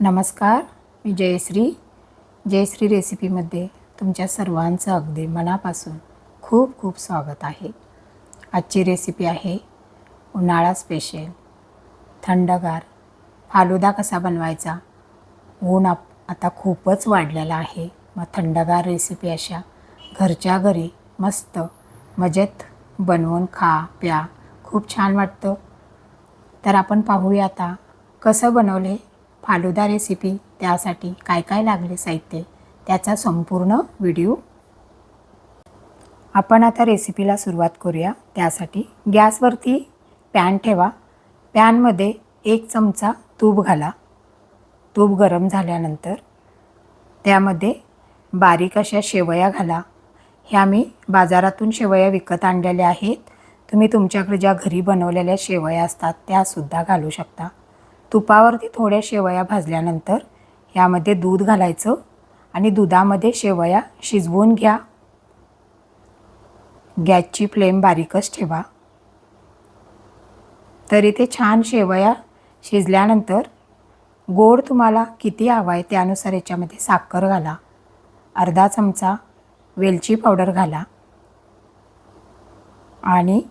नमस्कार मी जयश्री. जयश्री रेसिपीमध्ये तुमच्या सर्वांचं अगदी मनापासून खूप खूप स्वागत आहे. आजची रेसिपी आहे उन्हाळा स्पेशल थंडगार फालुदा कसा बनवायचा? ऊन आप आता खूपच वाढलेला आहे. मग थंडगार रेसिपी अशा घरच्या घरी मस्त मजेत बनवून खा प्या. खूप छान वाटतं. तर आपण पाहूया आता कसं बनवले फालुदा रेसिपी त्यासाठी काय काय लागले साहित्य त्याचा संपूर्ण व्हिडिओ आपण आता रेसिपीला सुरुवात करूया. त्यासाठी गॅसवरती पॅन ठेवा. पॅनमध्ये एक चमचा तूप घाला. तूप गरम झाल्यानंतर त्यामध्ये बारीक अशा शेवया घाला. ह्या मी बाजारातून शेवया विकत आणलेल्या आहेत. तुम्ही तुमच्याकडे ज्या घरी बनवलेल्या शेवया असतात त्यासुद्धा घालू शकता. तुपावरती थोड्या शेवया भाजल्यानंतर यामध्ये दूध घालायचं आणि दुधामध्ये शेवया शिजवून घ्या. गॅसची फ्लेम बारीकच ठेवा. तरी ते छान शेवया शिजल्यानंतर गोड तुम्हाला किती हवा आहे त्यानुसार याच्यामध्ये साखर घाला. अर्धा चमचा वेलची पावडर घाला. आणि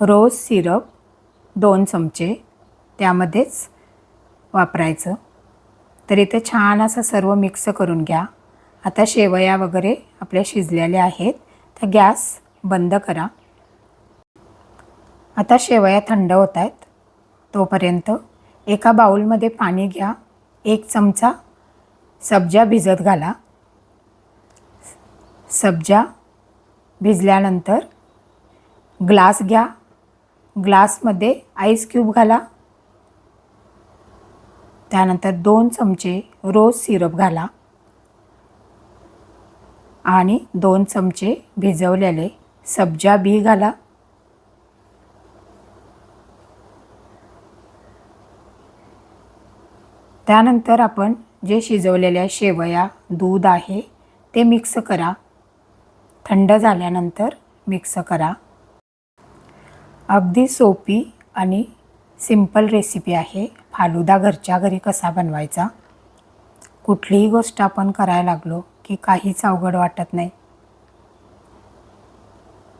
रोज सिरप दोन चमचे त्यामध्येच वापरायचं. तर इथे छान असं सर्व मिक्स करून घ्या. आता शेवया वगैरे आपल्या शिजलेल्या आहेत. तर गॅस बंद करा. आता शेवया थंड होत आहेत. तोपर्यंत एका बाऊलमध्ये पाणी घ्या. एक चमचा सब्जा भिजत घाला. सब्जा भिजल्यानंतर ग्लास घ्या. ग्लासमध्ये आईस क्यूब घाला. त्यानंतर दोन चमचे रोज सिरप घाला आणि दोन चमचे भिजवलेले सब्जा बी घाला. त्यानंतर आपण जे शिजवलेल्या शेवया दूध आहे ते मिक्स करा. थंड झाल्यानंतर मिक्स करा. अगदी सोपी आणि सिंपल रेसिपी आहे. फालुदा घरच्या घरी कसा बनवायचा? कुठलीही गोष्ट आपण करायला लागलो की काहीच अवघड वाटत नाही.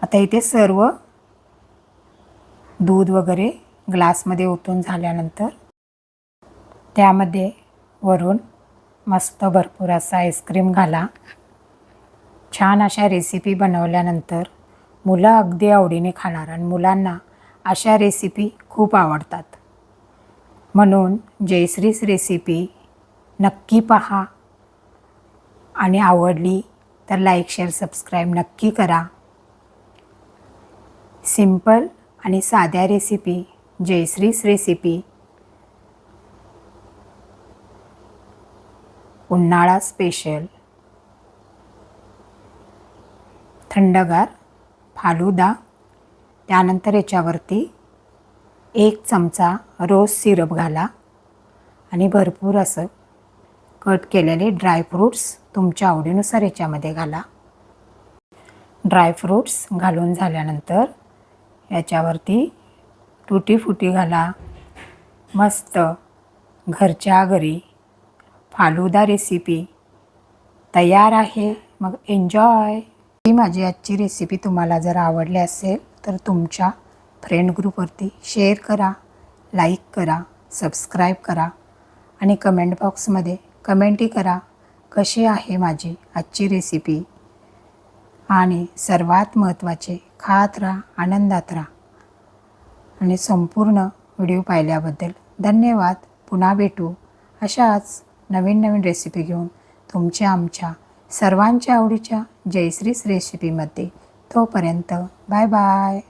आता इथे सर्व दूध वगैरे ग्लासमध्ये ओतून झाल्यानंतर त्यामध्ये वरून मस्त भरपूर असा आईस्क्रीम घाला. छान अशा रेसिपी बनवल्यानंतर मुलं अगदी आवडीने खाणार आणि मुलांना अशा रेसिपी खूप आवडतात. म्हणून जयश्रीस रेसिपी नक्की पहा. आणि आवडली तर लाईक शेअर सबस्क्राईब नक्की करा. सिंपल आणि साध्या रेसिपी जयश्रीस रेसिपी उन्हाळा स्पेशल थंडगार फालुदा. त्यानंतर याच्यावरती एक चमचा रोज सिरप घाला आणि भरपूर असं कट केलेले ड्रायफ्रूट्स तुमच्या आवडीनुसार याच्यामध्ये घाला. ड्रायफ्रूट्स घालून झाल्यानंतर याच्यावरती तुटी फुटी घाला. मस्त घरच्या घरी फालुदा रेसिपी तयार आहे. मग एन्जॉय ही माझी आजची रेसिपी तुम्हाला जर आवडली असेल तर तुमच्या फ्रेंड ग्रुपवरती शेअर करा लाईक करा सबस्क्राईब करा आणि कमेंट बॉक्समध्ये कमेंटही करा कशी आहे माझी आजची रेसिपी आणि सर्वात महत्त्वाचे खात राहा आनंदात राहा. आणि संपूर्ण व्हिडिओ पाहिल्याबद्दल धन्यवाद. पुन्हा भेटू अशाच नवीन नवीन रेसिपी घेऊन तुमच्या आमच्या सर्वांच्या आवडीच्या जयश्रीस रेसिपीमध्ये तोपर्यंत बाय बाय